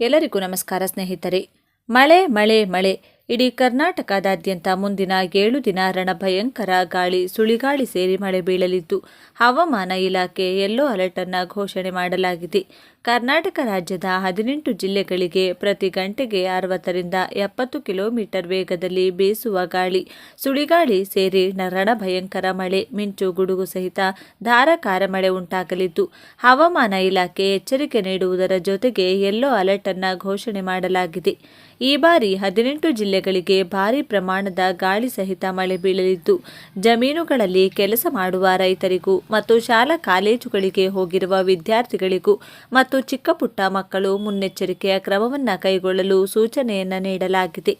ಎಲ್ಲರಿಗೂ ನಮಸ್ಕಾರ ಸ್ನೇಹಿತರೆ. ಮಳೆ ಮಳೆ ಮಳೆ. ಇಡೀ ಕರ್ನಾಟಕದಾದ್ಯಂತ ಮುಂದಿನ ಏಳು ದಿನ ರಣಭಯಂಕರ ಗಾಳಿ, ಸುಳಿಗಾಳಿ ಸೇರಿ ಮಳೆ ಬೀಳಲಿದ್ದು ಹವಾಮಾನ ಇಲಾಖೆ ಯೆಲ್ಲೋ ಅಲರ್ಟ್ ಅನ್ನು ಘೋಷಣೆ ಮಾಡಲಾಗಿದೆ. ಕರ್ನಾಟಕ ರಾಜ್ಯದ ಹದಿನೆಂಟು ಜಿಲ್ಲೆಗಳಿಗೆ ಪ್ರತಿ ಗಂಟೆಗೆ ಅರವತ್ತರಿಂದ ಎಪ್ಪತ್ತು ಕಿಲೋಮೀಟರ್ ವೇಗದಲ್ಲಿ ಬೀಸುವ ಗಾಳಿ, ಸುಳಿಗಾಳಿ ಸೇರಿ ನರಣ ಭಯಂಕರ ಮಳೆ, ಮಿಂಚು ಗುಡುಗು ಸಹಿತ ಧಾರಾಕಾರ ಮಳೆ ಉಂಟಾಗಲಿದ್ದು, ಹವಾಮಾನ ಇಲಾಖೆ ಎಚ್ಚರಿಕೆ ನೀಡುವುದರ ಜೊತೆಗೆ ಯೆಲ್ಲೋ ಅಲರ್ಟ್ ಅನ್ನು ಘೋಷಣೆ ಮಾಡಲಾಗಿದೆ. ಈ ಬಾರಿ ಹದಿನೆಂಟು ಜಿಲ್ಲೆಗಳಿಗೆ ಭಾರಿ ಪ್ರಮಾಣದ ಗಾಳಿ ಸಹಿತ ಮಳೆ ಬೀಳಲಿದ್ದು, ಜಮೀನುಗಳಲ್ಲಿ ಕೆಲಸ ಮಾಡುವ ರೈತರಿಗೂ ಮತ್ತು ಶಾಲಾ ಕಾಲೇಜುಗಳಿಗೆ ಹೋಗಿರುವ ವಿದ್ಯಾರ್ಥಿಗಳಿಗೂ ಚಿಕ್ಕ ಪುಟ್ಟ ಮಕ್ಕಳು ಮುನ್ನೆಚ್ಚರಿಕೆಯ ಕ್ರಮವನ್ನು ಕೈಗೊಳ್ಳಲು ಸೂಚನೆಯನ್ನು ನೀಡಲಾಗಿದೆ.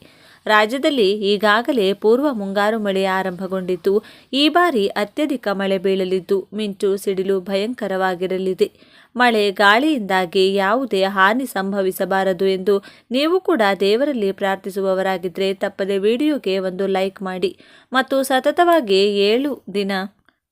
ರಾಜ್ಯದಲ್ಲಿ ಈಗಾಗಲೇ ಪೂರ್ವ ಮುಂಗಾರು ಮಳೆ ಆರಂಭಗೊಂಡಿದ್ದು, ಈ ಬಾರಿ ಅತ್ಯಧಿಕ ಮಳೆ ಬೀಳಲಿದ್ದು, ಮಿಂಚು ಸಿಡಿಲು ಭಯಂಕರವಾಗಿರಲಿದೆ. ಮಳೆ ಗಾಳಿಯಿಂದಾಗಿ ಯಾವುದೇ ಹಾನಿ ಸಂಭವಿಸಬಾರದು ಎಂದು ನೀವು ಕೂಡ ದೇವರಲ್ಲಿ ಪ್ರಾರ್ಥಿಸುವವರಾಗಿದ್ದರೆ ತಪ್ಪದೆ ವಿಡಿಯೋಗೆ ಒಂದು ಲೈಕ್ ಮಾಡಿ ಮತ್ತು ಸತತವಾಗಿ ಏಳು ದಿನ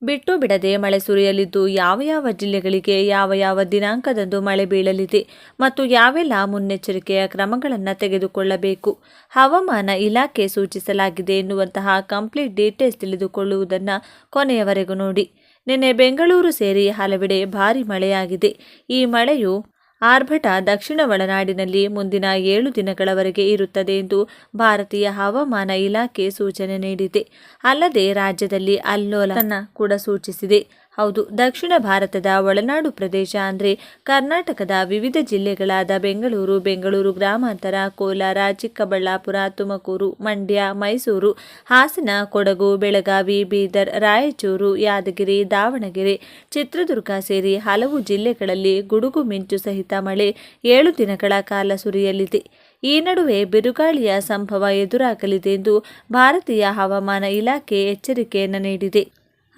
ಬಿಟ್ಟು ಬಿಡದೆ ಮಳೆ ಸುರಿಯಲಿದ್ದು ಯಾವ ಯಾವ ಜಿಲ್ಲೆಗಳಿಗೆ ಯಾವ ಯಾವ ದಿನಾಂಕದಂದು ಮಳೆ ಬೀಳಲಿದೆ ಮತ್ತು ಯಾವೆಲ್ಲ ಮುನ್ನೆಚ್ಚರಿಕೆಯ ಕ್ರಮಗಳನ್ನು ತೆಗೆದುಕೊಳ್ಳಬೇಕು? ಹವಾಮಾನ ಇಲಾಖೆ ಸೂಚಿಸಲಾಗಿದೆ ಎನ್ನುವಂತಹ ಕಂಪ್ಲೀಟ್ ಡೀಟೇಲ್ಸ್ ತಿಳಿದುಕೊಳ್ಳುವುದನ್ನು ಕೊನೆಯವರೆಗೂ ನೋಡಿ. ನಿನ್ನೆ ಬೆಂಗಳೂರು ಸೇರಿ ಹಲವೆಡೆ ಭಾರಿ ಮಳೆಯಾಗಿದೆ. ಈ ಮಳೆಯು ಆರ್ಭಟ ದಕ್ಷಿಣ ಒಳನಾಡಿನಲ್ಲಿ ಮುಂದಿನ ಏಳು ದಿನಗಳವರೆಗೆ ಇರುತ್ತದೆ ಎಂದು ಭಾರತೀಯ ಹವಾಮಾನ ಇಲಾಖೆ ಸೂಚನೆ ನೀಡಿದೆ. ಅಲ್ಲದೆ ರಾಜ್ಯದಲ್ಲಿ ಅಲ್ಲೋಲನ ಕೂಡ ಸೂಚಿಸಿದೆ. ಹೌದು, ದಕ್ಷಿಣ ಭಾರತದ ಒಳನಾಡು ಪ್ರದೇಶ ಅಂದರೆ ಕರ್ನಾಟಕದ ವಿವಿಧ ಜಿಲ್ಲೆಗಳಾದ ಬೆಂಗಳೂರು ಬೆಂಗಳೂರು ಗ್ರಾಮಾಂತರ, ಕೋಲಾರ, ಚಿಕ್ಕಬಳ್ಳಾಪುರ, ತುಮಕೂರು, ಮಂಡ್ಯ, ಮೈಸೂರು, ಹಾಸನ, ಕೊಡಗು, ಬೆಳಗಾವಿ, ಬೀದರ್, ರಾಯಚೂರು, ಯಾದಗಿರಿ, ದಾವಣಗೆರೆ, ಚಿತ್ರದುರ್ಗ ಸೇರಿ ಹಲವು ಜಿಲ್ಲೆಗಳಲ್ಲಿ ಗುಡುಗು ಮಿಂಚು ಸಹಿತ ಮಳೆ ಏಳು ದಿನಗಳ ಕಾಲ ಸುರಿಯಲಿದೆ. ಈ ನಡುವೆ ಬಿರುಗಾಳಿಯ ಸಂಭವ ಎದುರಾಗಲಿದೆ ಎಂದು ಭಾರತೀಯ ಹವಾಮಾನ ಇಲಾಖೆ ಎಚ್ಚರಿಕೆಯನ್ನು ನೀಡಿದೆ.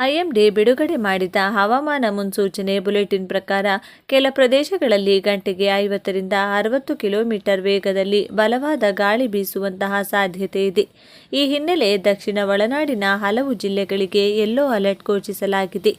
ಐಎಂಡಿ ಬಿಡುಗಡೆ ಮಾಡಿದ ಹವಾಮಾನ ಮುನ್ಸೂಚನೆ ಬುಲೆಟಿನ್ ಪ್ರಕಾರ ಕೆಲ ಪ್ರದೇಶಗಳಲ್ಲಿ ಗಂಟೆಗೆ ಐವತ್ತರಿಂದ ಅರವತ್ತು ಕಿಲೋಮೀಟರ್ ವೇಗದಲ್ಲಿ ಬಲವಾದ ಗಾಳಿ ಬೀಸುವಂತಹ ಸಾಧ್ಯತೆ ಇದೆ. ಈ ಹಿನ್ನೆಲೆ ದಕ್ಷಿಣ ಒಳನಾಡಿನ ಹಲವು ಜಿಲ್ಲೆಗಳಿಗೆ ಯೆಲ್ಲೋ ಅಲರ್ಟ್ ಘೋಷಿಸಲಾಗಿದೆ.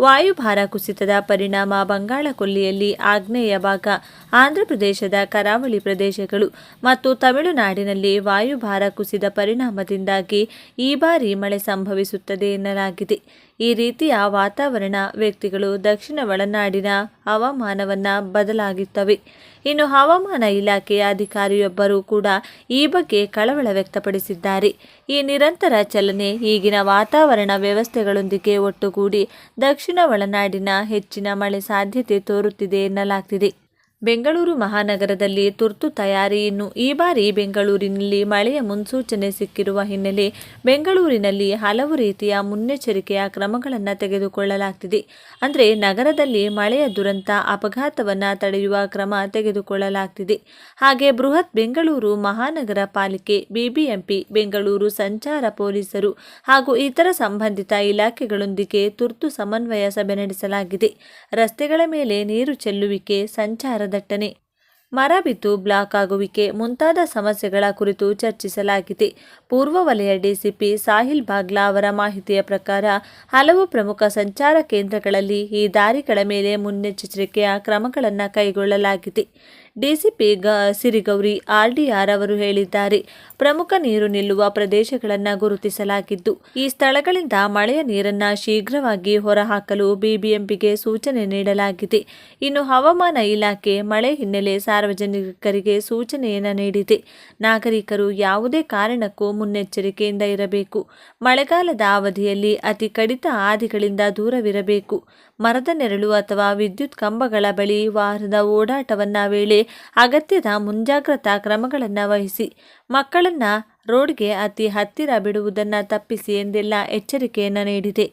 ವಾಯುಭಾರ ಕುಸಿತದ ಪರಿಣಾಮ ಬಂಗಾಳಕೊಲ್ಲಿಯಲ್ಲಿ ಆಗ್ನೇಯ ಭಾಗ, ಆಂಧ್ರಪ್ರದೇಶದ ಕರಾವಳಿ ಪ್ರದೇಶಗಳು ಮತ್ತು ತಮಿಳುನಾಡಿನಲ್ಲಿ ವಾಯುಭಾರ ಕುಸಿದ ಪರಿಣಾಮದಿಂದಾಗಿ ಈ ಬಾರಿ ಮಳೆ ಸಂಭವಿಸುತ್ತದೆ ಎನ್ನಲಾಗಿದೆ. ಈ ರೀತಿಯ ವಾತಾವರಣ ವ್ಯಕ್ತಿಗಳು ದಕ್ಷಿಣ ಒಳನಾಡಿನ ಹವಾಮಾನವನ್ನು ಬದಲಾಗುತ್ತವೆ. ಇನ್ನು ಹವಾಮಾನ ಇಲಾಖೆಯ ಅಧಿಕಾರಿಯೊಬ್ಬರು ಕೂಡ ಈ ಬಗ್ಗೆ ಕಳವಳ ವ್ಯಕ್ತಪಡಿಸಿದ್ದಾರೆ. ಈ ನಿರಂತರ ಚಲನೆ ಈಗಿನ ವಾತಾವರಣ ವ್ಯವಸ್ಥೆಗಳೊಂದಿಗೆ ಒಟ್ಟುಗೂಡಿ ದಕ್ಷಿಣ ಒಳನಾಡಿನ ಹೆಚ್ಚಿನ ಮಳೆ ಸಾಧ್ಯತೆ ತೋರುತ್ತಿದೆ ಎನ್ನಲಾಗ್ತಿದೆ. ಬೆಂಗಳೂರು ಮಹಾನಗರದಲ್ಲಿ ತುರ್ತು ತಯಾರಿಯನ್ನು ಈ ಬಾರಿ ಬೆಂಗಳೂರಿನಲ್ಲಿ ಮಳೆಯ ಮುನ್ಸೂಚನೆ ಸಿಕ್ಕಿರುವ ಹಿನ್ನೆಲೆ ಬೆಂಗಳೂರಿನಲ್ಲಿ ಹಲವು ರೀತಿಯ ಮುನ್ನೆಚ್ಚರಿಕೆಯ ಕ್ರಮಗಳನ್ನು ತೆಗೆದುಕೊಳ್ಳಲಾಗ್ತಿದೆ. ಅಂದರೆ ನಗರದಲ್ಲಿ ಮಳೆಯ ದುರಂತ, ಅಪಘಾತವನ್ನು ತಡೆಯುವ ಕ್ರಮ ತೆಗೆದುಕೊಳ್ಳಲಾಗ್ತಿದೆ. ಹಾಗೆ ಬೃಹತ್ ಬೆಂಗಳೂರು ಮಹಾನಗರ ಪಾಲಿಕೆ, ಬಿಬಿಎಂಪಿ, ಬೆಂಗಳೂರು ಸಂಚಾರ ಪೊಲೀಸರು ಹಾಗೂ ಇತರ ಸಂಬಂಧಿತ ಇಲಾಖೆಗಳೊಂದಿಗೆ ತುರ್ತು ಸಮನ್ವಯ ಸಭೆ ನಡೆಸಲಾಗಿದೆ. ರಸ್ತೆಗಳ ಮೇಲೆ ನೀರು ಚೆಲ್ಲುವಿಕೆ, ಸಂಚಾರ ದಟ್ಟಣೆ ಮರ ಬಿದ್ದು ಬ್ಲಾಕ್ ಆಗುವಿಕೆ ಮುಂತಾದ ಸಮಸ್ಯೆಗಳ ಕುರಿತು ಚರ್ಚಿಸಲಾಗಿದೆ. ಪೂರ್ವ ವಲಯ ಡಿಸಿಪಿ ಸಾಹಿಲ್ ಬಾಗ್ಲಾ ಅವರ ಮಾಹಿತಿಯ ಪ್ರಕಾರ, ಹಲವು ಪ್ರಮುಖ ಸಂಚಾರ ಕೇಂದ್ರಗಳಲ್ಲಿ ಈ ದಾರಿಗಳ ಮೇಲೆ ಮುನ್ನೆಚ್ಚರಿಕೆಯ ಕ್ರಮಗಳನ್ನು ಕೈಗೊಳ್ಳಲಾಗಿದೆ. ಡಿಸಿಪಿ ಗ ಸಿರಿಗೌರಿ ಆರ್ಡಿಆರ್ ಅವರು ಹೇಳಿದ್ದಾರೆ, ಪ್ರಮುಖ ನೀರು ನಿಲ್ಲುವ ಪ್ರದೇಶಗಳನ್ನು ಗುರುತಿಸಲಾಗಿದ್ದು, ಈ ಸ್ಥಳಗಳಿಂದ ಮಳೆಯ ನೀರನ್ನು ಶೀಘ್ರವಾಗಿ ಹೊರಹಾಕಲು ಬಿಬಿಎಂಪಿಗೆ ಸೂಚನೆ ನೀಡಲಾಗಿದೆ. ಇನ್ನು ಹವಾಮಾನ ಇಲಾಖೆ ಮಳೆ ಹಿನ್ನೆಲೆ ಸಾರ್ವಜನಿಕರಿಗೆ ಸೂಚನೆಯನ್ನು ನೀಡಿದೆ. ನಾಗರಿಕರು ಯಾವುದೇ ಕಾರಣಕ್ಕೂ ಮುನ್ನೆಚ್ಚರಿಕೆಯಿಂದ ಇರಬೇಕು. ಮಳೆಗಾಲದ ಅವಧಿಯಲ್ಲಿ ಅತಿ ಕಡಿತ ಹಾದಿಗಳಿಂದ ದೂರವಿರಬೇಕು. ಮರದ ನೆರಳು ಅಥವಾ ವಿದ್ಯುತ್ ಕಂಬಗಳ ಬಳಿ ವಾಹನದ ಓಡಾಟವನ್ನ ವೇಳೆ ಅಗತ್ಯದ ಮುಂಜಾಗ್ರತಾ ಕ್ರಮಗಳನ್ನು ವಹಿಸಿ, ಮಕ್ಕಳನ್ನ ರೋಡ್ಗೆ ಅತಿ ಹತ್ತಿರ ಬಿಡುವುದನ್ನು ತಪ್ಪಿಸಿ ಎಂದೆಲ್ಲ ಎಚ್ಚರಿಕೆಯನ್ನು ನೀಡಿದೆ.